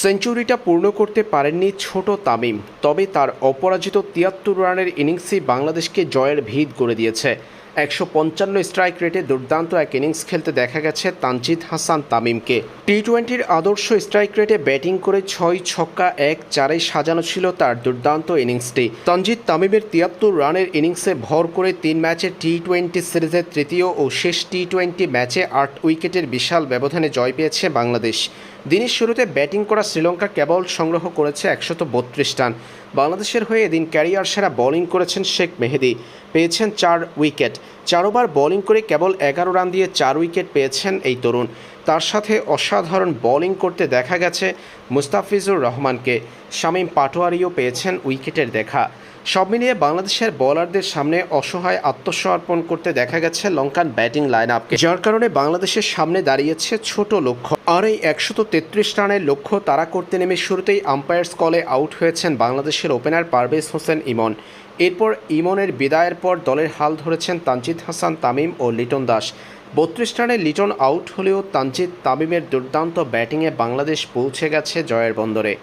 সেঞ্চুরিটা পূর্ণ করতে পারেননি ছোট তামিম, তবে তার অপরাজিত তিয়াত্তর রানের ইনিংসই বাংলাদেশকে জয়ের ভিত করে দিয়েছে। একশো পঞ্চান্ন স্ট্রাইক রেটে দুর্দান্ত এক ইনিংস খেলতে দেখা গেছে তানজিদ হাসান তামিমকে। টি টোয়েন্টির আদর্শ স্ট্রাইক রেটে ব্যাটিং করে ছয় ছক্কা, এক চারে সাজানো ছিল তার দুর্দান্ত ইনিংসটি তানজিদ তামিমের তিয়াত্তর রানের ইনিংসে ভর করে তিন ম্যাচে টি টোয়েন্টি সিরিজের তৃতীয় ও শেষ টি টোয়েন্টি ম্যাচে আট উইকেটের বিশাল ব্যবধানে জয় পেয়েছে বাংলাদেশ। দিনের শুরুতে ব্যাটিং করা শ্রীলঙ্কা কেবল সংগ্রহ করেছে একশত বত্রিশ রান। বাংলাদেশের হয়ে এদিন ক্যারিয়ার সেরা বোলিং করেছেন শেখ মেহেদি। পেয়েছেন চার উইকেট। চারোবার বোলিং করে কেবল এগারো রান দিয়ে চার উইকেট পেয়েছেন এই তরুণ। তার সাথে অসাধারণ বোলিং করতে দেখা গেছে মুস্তাফিজুর রহমানকে। শামীম পাটোয়ারিও পেয়েছেন উইকেটের দেখা। সব মিলিয়ে বাংলাদেশের বোলারদের সামনে অসহায় আত্মসমর্পণ করতে দেখা গেছে লঙ্কান ব্যাটিং লাইন আপকে যার কারণে বাংলাদেশের সামনে দাঁড়িয়েছে ছোট লক্ষ্য। আর এই একশত তেত্রিশ রানের লক্ষ্য তারা করতে নেমে শুরুতেই আম্পায়ার্স কলে আউট হয়েছেন বাংলাদেশের ওপেনার পারভেজ হোসেন ইমন। এরপর ইমনের বিদায়ের পর দলের হাল ধরেছেন তানজিদ হাসান, তামিম ও লিটন দাস। বত্রিশ রানে লিটন আউট হলেও তানজিদ তামিমের দুর্দান্ত ব্যাটিংয়ে বাংলাদেশ পৌঁছে গেছে জয়ের বন্দরে।